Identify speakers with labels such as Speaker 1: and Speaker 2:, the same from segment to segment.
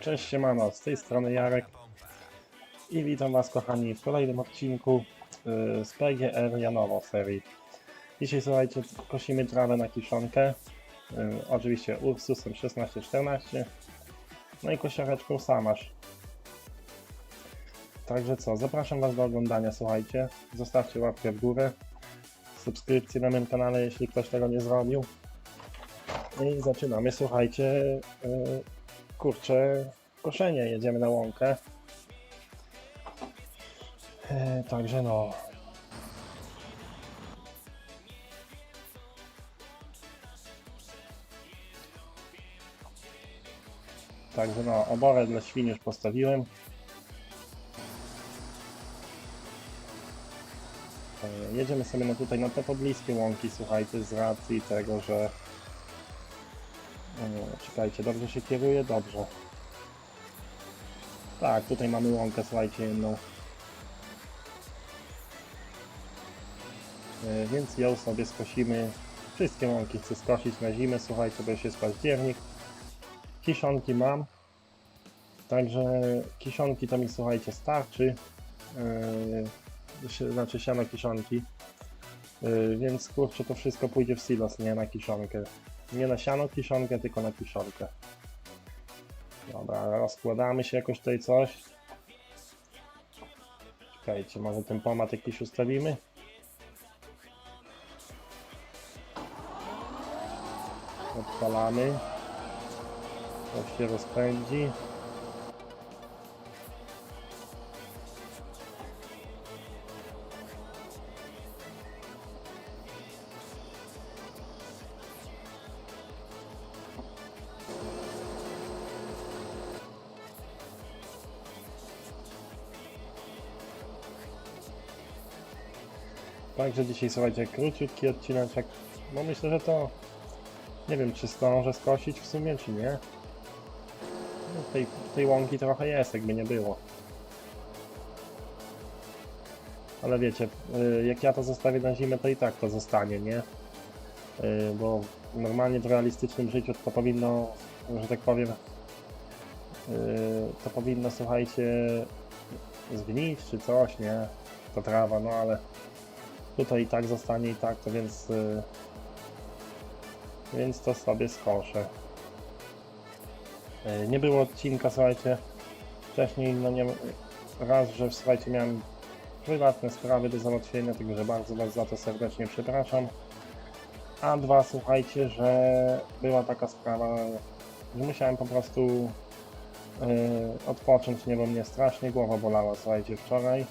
Speaker 1: Cześć siemano, z tej strony Jarek i witam was kochani w kolejnym odcinku y, z PGR Janowo serii. Dzisiaj słuchajcie, kosimy trawę na kiszonkę, y, oczywiście Ursusem 1614, no i kosiareczką Samasz. Także co, zapraszam was do oglądania, słuchajcie, zostawcie łapkę w górę, subskrypcję na moim kanale, jeśli ktoś tego nie zrobił. I zaczynamy, słuchajcie, y, kurczę, koszenie, jedziemy na łąkę. E, także no. Także no, oborę dla świn już postawiłem. E, Jedziemy sobie no tutaj na te pobliskie łąki, słuchajcie, z racji tego, że... E, Czekajcie, dobrze się kieruje? Dobrze. Tak, tutaj mamy łąkę, słuchajcie, jedną. E, Więc ją sobie skosimy. Wszystkie łąki chcę skosić na zimę, słuchajcie, bo już jest październik. Kiszonki mam. Także kiszonki to mi, słuchajcie, starczy. Yy, znaczy siano kiszonki. Yy, więc kurczę, to wszystko pójdzie w silos, nie na kiszonkę. Nie na siano kiszonkę, tylko na kiszonkę. Dobra, rozkładamy się jakoś tutaj coś. Czekajcie, może ten pomad jakiś ustawimy? Odpalamy. To się rozpędzi. Także dzisiaj słuchajcie, króciutki odcineczek. No myślę, że to nie wiem czy zdążę skosić w sumie, czy nie. No, tej, tej łąki trochę jest, jakby nie było. Ale wiecie, y, jak ja to zostawię na zimę, to i tak to zostanie, nie? Y, Bo normalnie w realistycznym życiu to powinno, że tak powiem, y, to powinno, słuchajcie, zgnić czy coś, nie? Ta trawa, no ale tutaj i tak zostanie i tak, to więc y, więc to sobie skoszę. Y, Nie było odcinka, słuchajcie, wcześniej, no nie, raz, że słuchajcie, miałem prywatne sprawy do załatwienia, także bardzo Was za to serdecznie przepraszam. A dwa, słuchajcie, że była taka sprawa, że musiałem po prostu y, odpocząć, nie, bo mnie strasznie głowa bolała, słuchajcie, wczoraj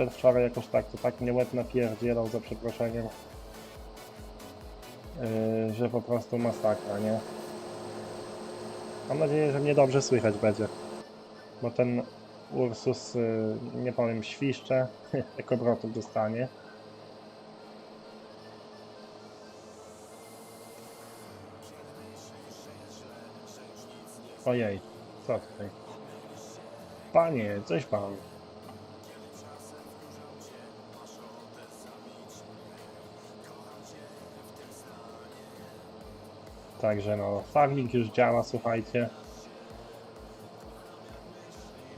Speaker 1: przedwczoraj jakoś tak, to tak mnie łeb napierdzielał za przeproszeniem, yy, że po prostu masakra, nie? Mam nadzieję, że mnie dobrze słychać będzie, bo ten Ursus, yy, nie powiem, świszcze, jak obrotów dostanie. Ojej, co tutaj? Panie, coś pan. Także no, farming już działa, słuchajcie.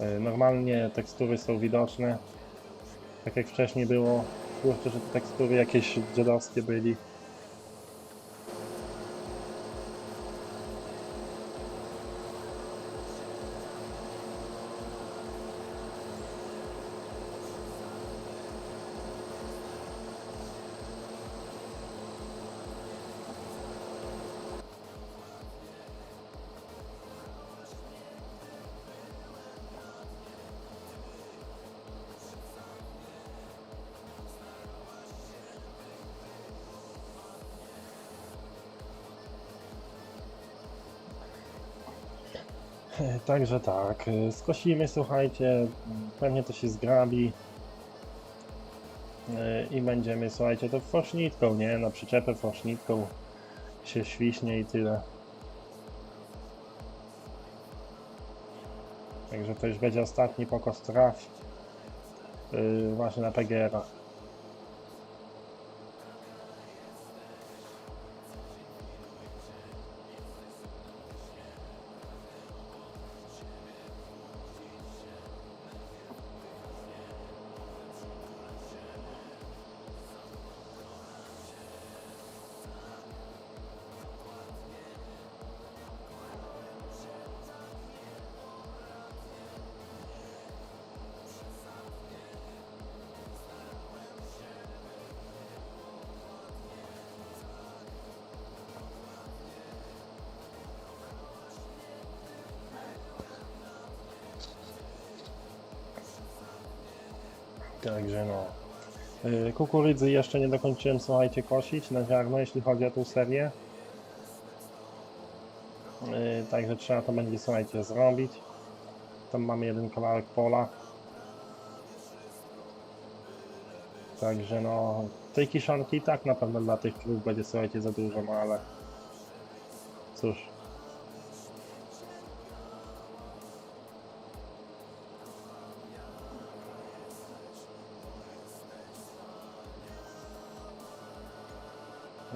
Speaker 1: Yy, Normalnie tekstury są widoczne. Tak jak wcześniej było. Kurczę, że te tekstury jakieś dziadowskie byli. Także tak, e, skosimy, słuchajcie, pewnie to się zgrabi E, i będziemy, słuchajcie, to forsznitką, nie? Na przyczepę forsznitką się świśnie i tyle. Także to już będzie ostatni pokos traw yy, właśnie na PGR-a. Także no. Yy, Kukurydzy jeszcze nie dokończyłem, słuchajcie, kosić na ziarno, jeśli chodzi o tą serię. Yy, Także trzeba to będzie, słuchajcie, zrobić. Tam mamy jeden kawałek pola. Także no, tej kiszonki i tak na pewno dla tych krów będzie, słuchajcie, za dużo, no ale cóż.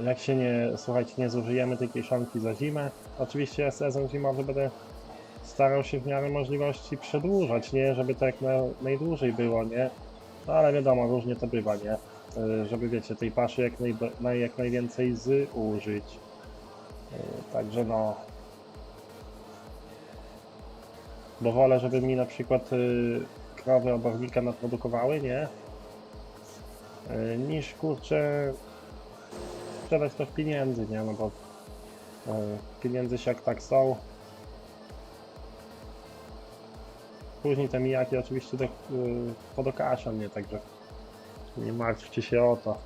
Speaker 1: Jak się nie, słuchajcie, nie zużyjemy tej kieszonki za zimę, oczywiście sezon zimowy będę starał się w miarę możliwości przedłużać, nie? Żeby to jak na, najdłużej było, nie? No ale wiadomo, różnie to bywa, nie? Y, Żeby, wiecie, tej paszy jak, naj, naj, jak najwięcej zużyć. Y, Także no... Bo wolę, żeby mi na przykład y, krowy obornika naprodukowały, nie? Niż, kurczę, sprzedać w pieniędzy, nie? No bo y, pieniędzy się jak tak są. Później te mijaki oczywiście do, y, podokaszam, nie? Także nie martwcie się o to.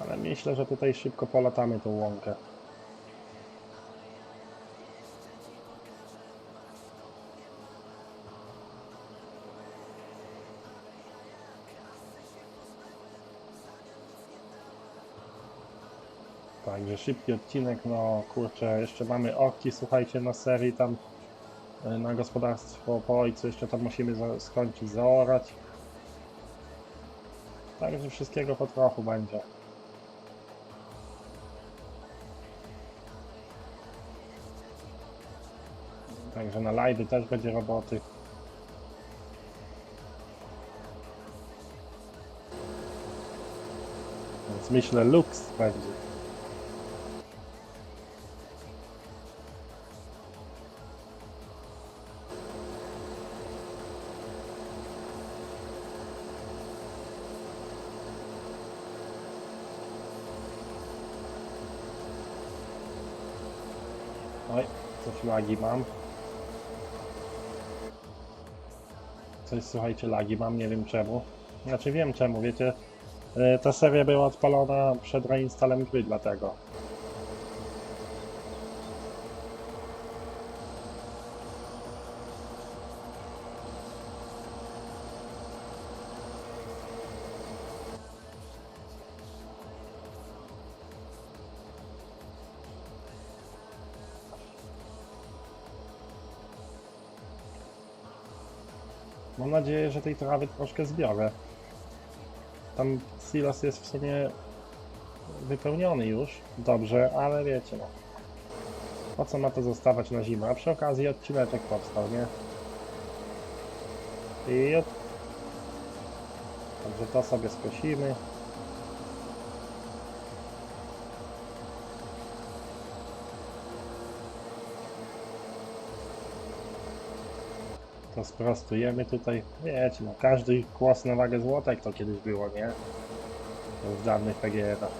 Speaker 1: Ale myślę, że tutaj szybko polatamy tą łąkę. Szybki odcinek, no kurczę, jeszcze mamy oki, słuchajcie, na serii tam e, na gospodarstwo po ojcu, jeszcze tam musimy skończyć zaorać. Także wszystkiego po trochu będzie. Także na live też będzie roboty. Więc myślę, luks będzie. Coś lagi mam. Coś, słuchajcie, lagi mam, nie wiem czemu. Znaczy wiem czemu, wiecie. e, Ta seria była odpalona przed reinstalem gry, dlatego. Mam nadzieję, że tej trawy troszkę zbiorę. Tam silos jest w sumie wypełniony już, dobrze, ale wiecie no. Po co ma to zostawać na zimę? A przy okazji odcineczek powstał, nie? I od... Także to sobie skosimy. To sprostujemy tutaj. Wiecie, no każdy kłos na wagę złota, jak to kiedyś było, nie? To w dawnych PGR-ach.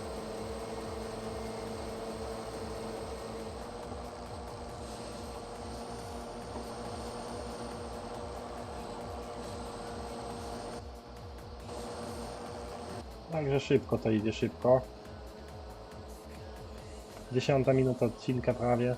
Speaker 1: Także szybko to idzie, szybko. Dziesiąta minuta odcinka prawie.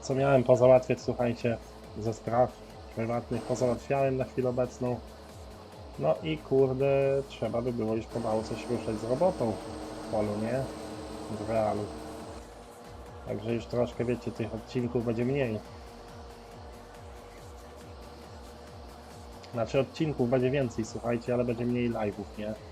Speaker 1: Co miałem pozałatwiać, słuchajcie, ze spraw prywatnych pozałatwiałem na chwilę obecną. No i kurde, trzeba by było już pomału coś ruszać z robotą w polu, nie? W realu. Także już troszkę, wiecie, tych odcinków będzie mniej. Znaczy odcinków będzie więcej, słuchajcie, ale będzie mniej live'ów, nie?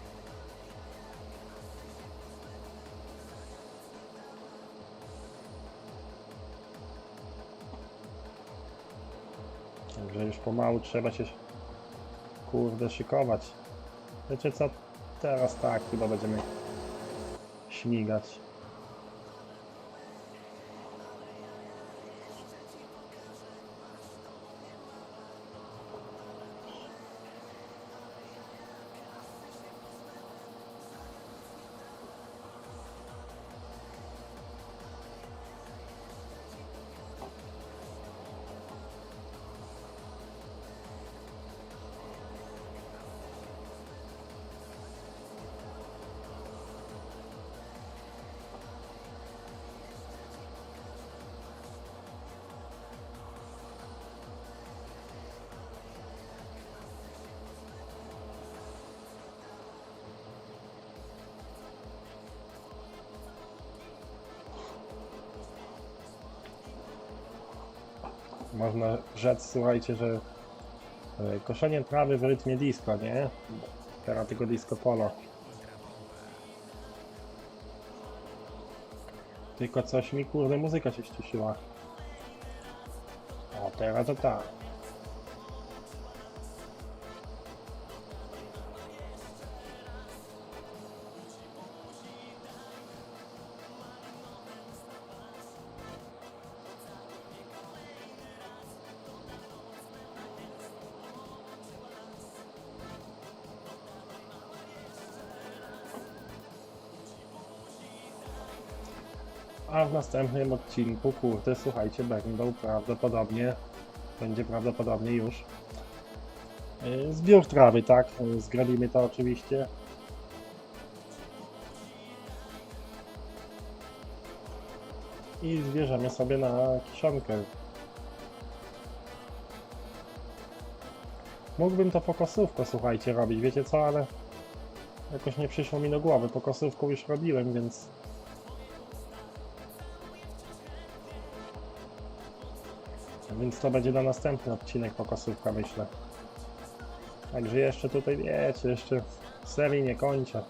Speaker 1: Także już pomału trzeba się kurde szykować. Wiecie co? Teraz tak chyba będziemy śmigać. Można rzec, słuchajcie, że e, koszenie trawy w rytmie disco, nie? Teraz tylko disco polo. Tylko coś mi kurde muzyka się ściszyła. O, teraz to tak. W następnym odcinku, kurde, słuchajcie, będą prawdopodobnie, będzie prawdopodobnie już yy, zbiór trawy, tak? Yy, Zgrabimy to oczywiście. I zbierzemy sobie na kiszonkę. Mógłbym to pokosówko, słuchajcie, robić, wiecie co, ale jakoś nie przyszło mi do głowy. Pokosówką już robiłem, więc Więc to będzie na następny odcinek pokosówka, myślę. Także jeszcze tutaj, wiecie, jeszcze serii nie kończę.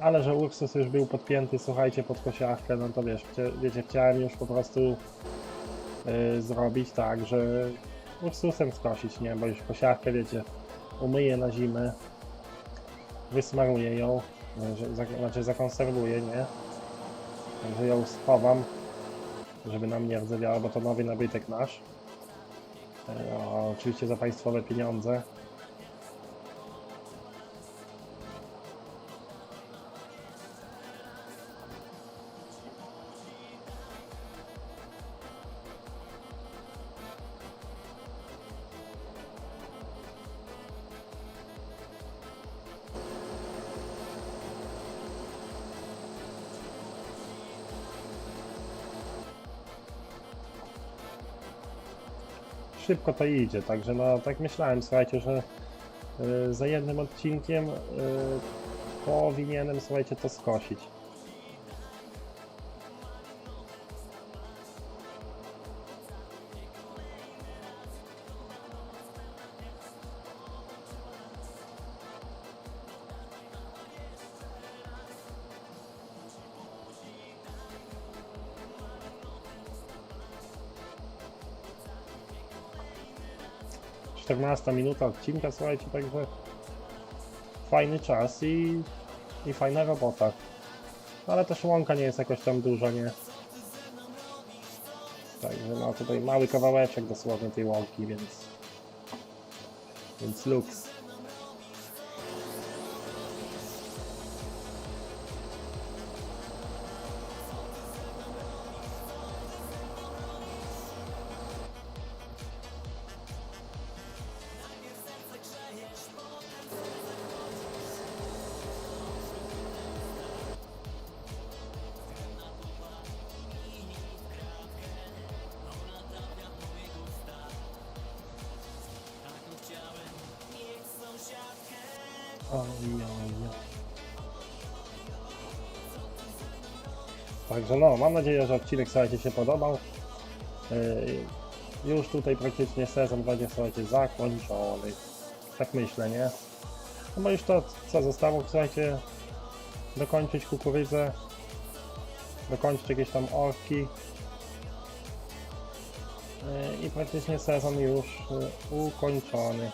Speaker 1: Ale że Ursus już był podpięty, słuchajcie, pod kosiarkę, no to wiesz, wiecie, chciałem już po prostu yy, zrobić tak, że Ursusem skosić, nie? Bo już kosiarkę, wiecie, umyję na zimę, wysmaruję ją, za, znaczy zakonserwuję, nie? Także ją schowam, żeby nam nie rdzewiało, bo to nowy nabytek nasz. E, oczywiście za państwowe pieniądze. Szybko to idzie, także no tak myślałem, słuchajcie, że y, za jednym odcinkiem y, powinienem, słuchajcie, to skosić. Czternasta minuta odcinka, słuchajcie, także fajny czas i, i fajna robota. Ale też łąka nie jest jakoś tam duża, nie? Także no tutaj mały kawałeczek dosłownie tej łąki, więc więc luks. Także no, mam nadzieję, że odcinek słuchajcie się podobał. Yy, już tutaj praktycznie sezon będzie słuchajcie zakończony. Tak myślę, nie? No bo już to co zostało, słuchajcie, dokończyć kukurydzę, dokończyć jakieś tam orki. Yy, I praktycznie sezon już yy, ukończony.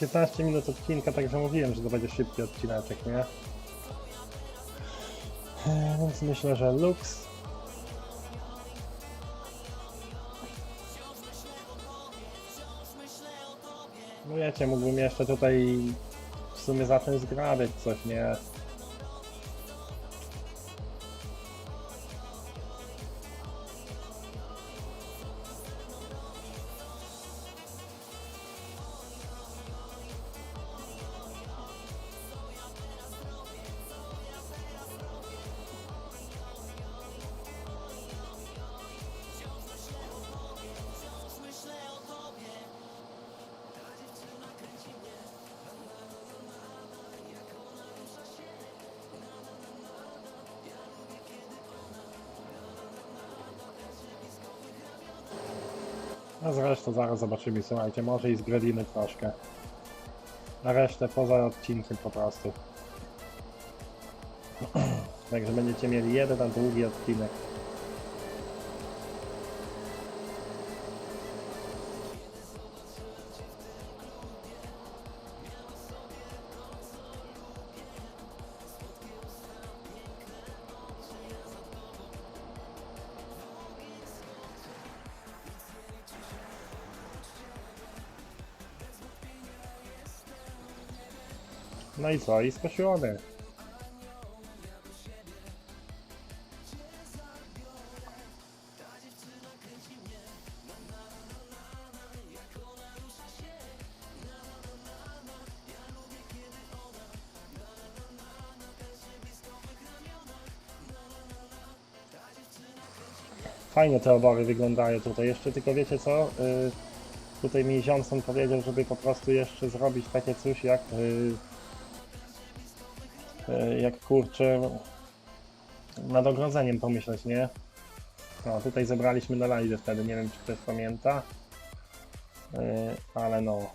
Speaker 1: 15 minut odcinka, także mówiłem, że to będzie szybki odcineczek, nie? E, Więc myślę, że Lux. No wiecie, mógłbym jeszcze tutaj w sumie zacząć zgrabiać coś, nie? A zresztą zaraz zobaczymy, słuchajcie, może i zgrabimy troszkę. Na resztę poza odcinkiem po prostu. Także będziecie mieli jeden na długi odcinek. No i co? I skosiony. Fajnie te obory wyglądają tutaj. Jeszcze tylko wiecie co? Y, tutaj mi Johnson powiedział, żeby po prostu jeszcze zrobić takie coś jak y, E, jak kurczę nad ogrodzeniem pomyśleć, nie? No, tutaj zebraliśmy na live wtedy, nie wiem czy ktoś pamięta, E, ale no.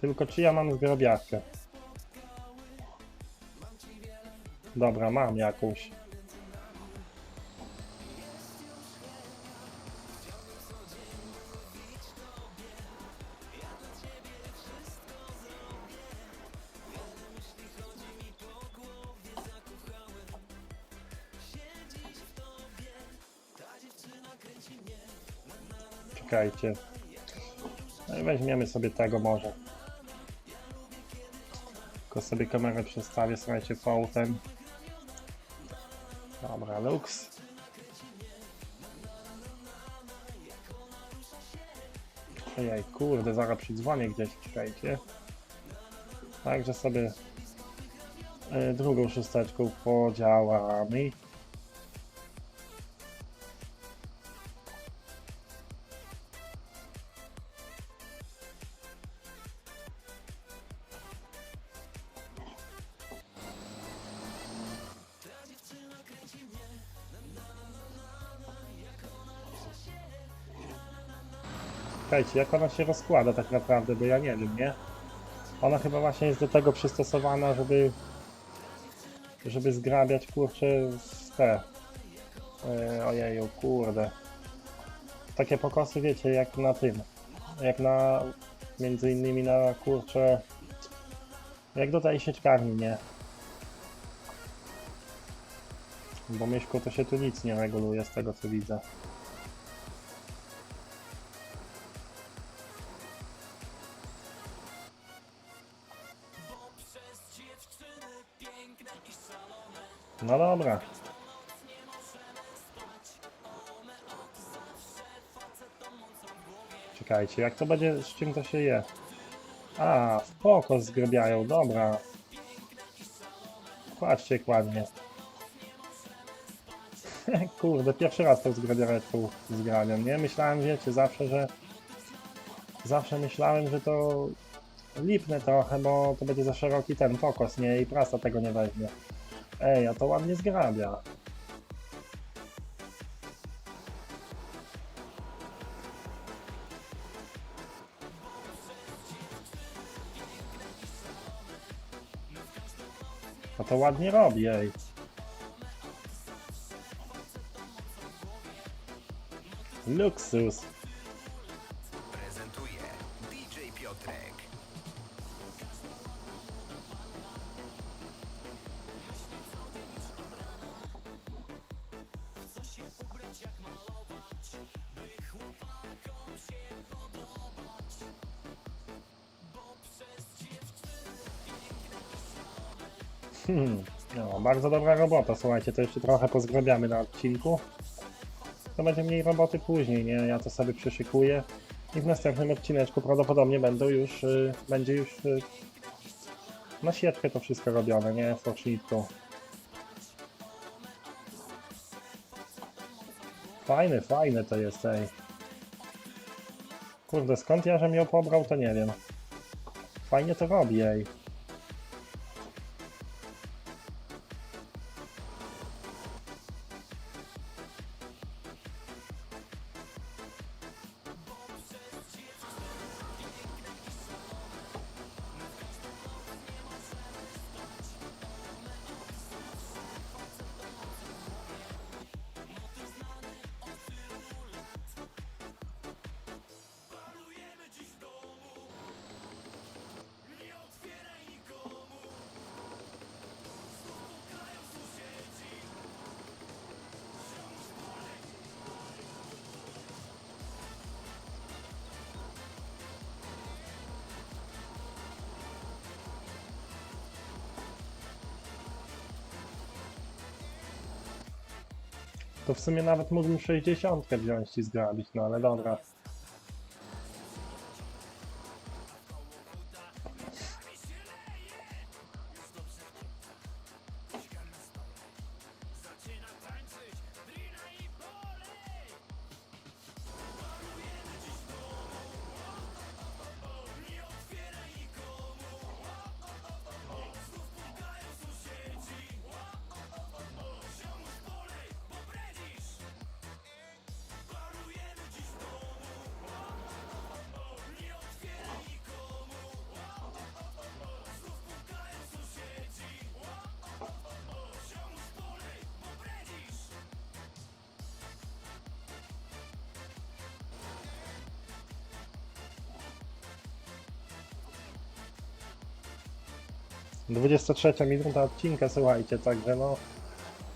Speaker 1: Tylko czy ja mam zgrabiarkę? Dobra, mam jakąś. No i weźmiemy sobie tego może. Tylko sobie kamerę przestawię, słuchajcie, fautem. Dobra, Lux. Ejej, kurde, zaraz przydzwonię gdzieś, czekajcie. Także sobie y, drugą szósteczką podziałamy. Słuchajcie, jak ona się rozkłada tak naprawdę, bo ja nie wiem, nie? Ona chyba właśnie jest do tego przystosowana, żeby żeby zgrabiać, kurczę, z te e, ojeju, kurde takie pokosy, wiecie, jak na tym jak na, między innymi na, kurczę jak do tej sieczkarni, nie? Bo myszką to się tu nic nie reguluje z tego co widzę. No dobra. Czekajcie, jak to będzie, z czym to się je? A, w pokos zgrabiają, dobra. Patrzcie jak ładnie. Kurde, pierwszy raz tą zgrabiareczką zgrabiam, nie? Myślałem, wiecie, zawsze, że... Zawsze myślałem, że to lipnę trochę, bo to będzie za szeroki ten pokos, nie? I prasa tego nie weźmie. Ej, a to ładnie zgrabia. A to ładnie robi, ej. Luksus.
Speaker 2: Prezentuje DJ Piotrek.
Speaker 1: Hmm. No, bardzo dobra robota, słuchajcie, to jeszcze trochę pozgrabiamy na odcinku. To będzie mniej roboty później, nie? Ja to sobie przyszykuję i w następnym odcineczku prawdopodobnie będą już, y, będzie już y, na siatkę to wszystko robione, nie? Słocznitką. Fajne, fajne to jest, ej. Kurde, skąd ja, że mnie pobrał, to nie wiem. Fajnie to robi, ej. To w sumie nawet mógłbym 60 wziąć i zgrabić, no ale dobra. Dwudziesta trzecia minuta odcinka, słuchajcie, także no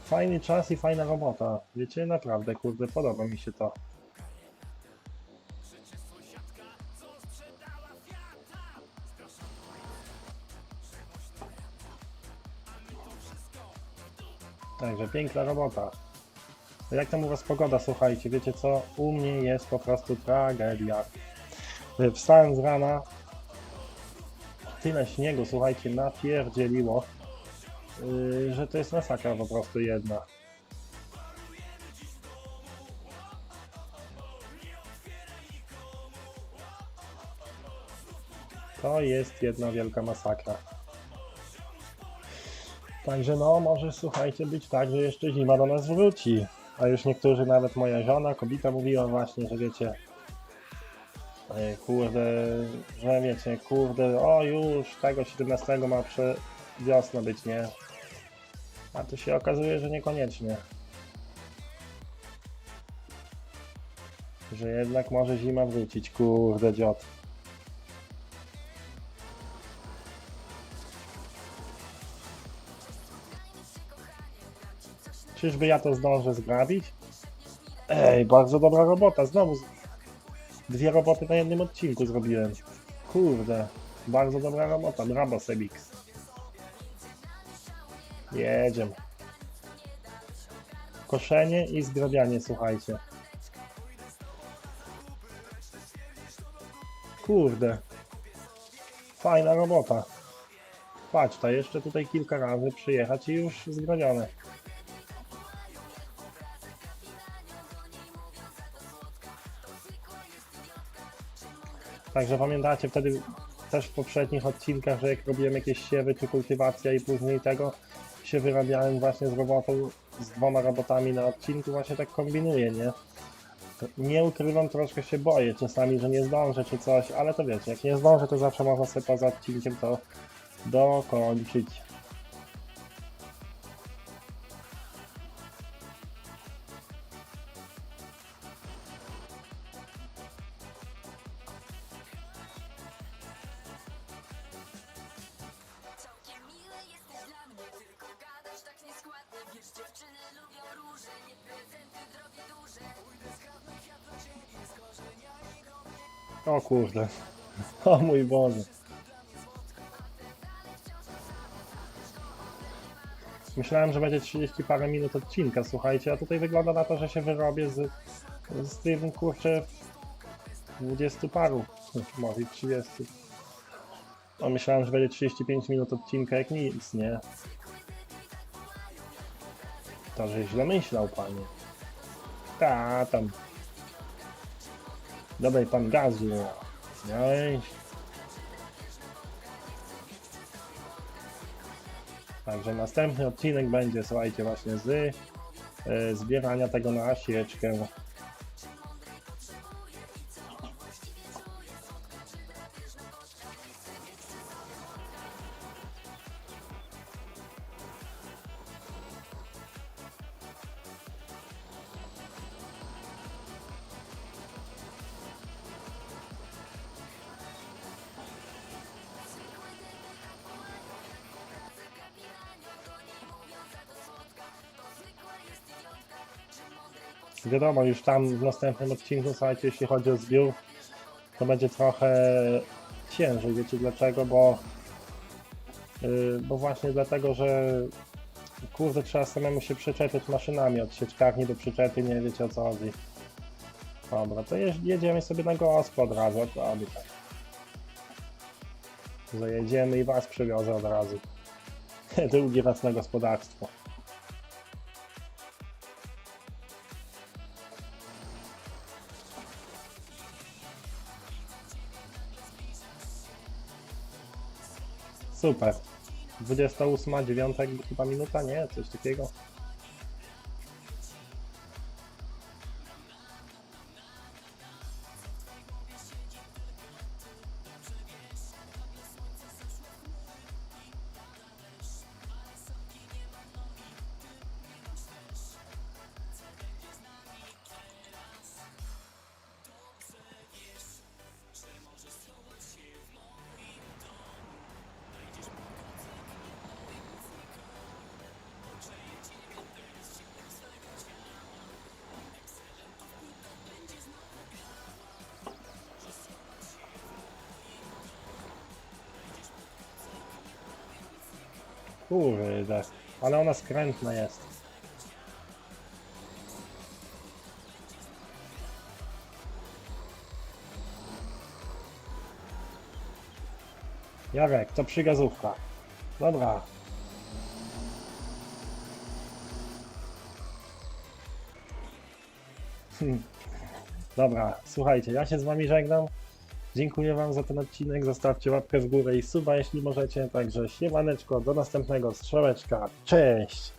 Speaker 1: fajny czas i fajna robota. Wiecie, naprawdę, kurde, podoba mi się to. Także piękna robota. Jak tam u was pogoda, słuchajcie, wiecie co? U mnie jest po prostu tragedia. Wstałem z rana, tyle śniegu, słuchajcie, napierdzieliło, yy, że to jest masakra po prostu jedna. To jest jedna wielka masakra. Także no, może słuchajcie, być tak, że jeszcze zima do nas wróci. A już niektórzy, nawet moja żona, kobieta mówiła właśnie, że wiecie, kurde, że wiecie, kurde, o już tego 17 ma prze wiosna być, nie? A tu się okazuje, że niekoniecznie. Że jednak może zima wrócić, kurde dziot. Czyżby ja to zdążę zgrabić? Ej, bardzo dobra robota, znowu Dwie roboty na jednym odcinku zrobiłem. Kurde, bardzo dobra robota, brawo Sebix. Jedziemy. Koszenie i zgrabianie, słuchajcie. Kurde. Fajna robota. Patrz, to jeszcze tutaj kilka razy przyjechać i już zgrabione. Także pamiętacie wtedy też w poprzednich odcinkach, że jak robiłem jakieś siewy czy kultywacja i później tego się wyrabiałem właśnie z robotą, z dwoma robotami na odcinku, właśnie tak kombinuję, nie? Nie ukrywam, troszkę się boję czasami, że nie zdążę czy coś, ale to wiecie, jak nie zdążę, to zawsze można sobie poza odcinkiem to dokończyć. Kurde. O mój Boże. Myślałem, że będzie 30 parę minut odcinka, słuchajcie, a tutaj wygląda na to, że się wyrobię z, z tym, kurczę, 20 paru, może i 30. O, myślałem, że będzie 35 minut odcinka, jak nic, nie? To, że źle myślał, panie. Ta, tam. Dodaj pan gazu. Ej. Także następny odcinek będzie, słuchajcie, właśnie z e, zbierania tego na sieczkę. Wiadomo, już tam w następnym odcinku, słuchajcie, jeśli chodzi o zbiór, to będzie trochę ciężej, wiecie dlaczego, bo yy, bo właśnie dlatego, że kurde, trzeba samemu się przyczepić maszynami od sieczkarni do przyczepy, nie wiecie o co chodzi. Dobra, to jedziemy sobie na gospę od razu, od razu tak. Zajedziemy i was przywiozę od razu. Drugi raz na gospodarstwo. Super. 28, 9 chyba minuta, nie? Coś takiego. Kurde, ale ona skrętna jest. Jarek, to przygazówka. Dobra. Hmm. Dobra, słuchajcie, ja się z wami żegnam. Dziękuję wam za ten odcinek, zostawcie łapkę w górę i suba jeśli możecie, także siemaneczko, do następnego, strzałeczka, cześć!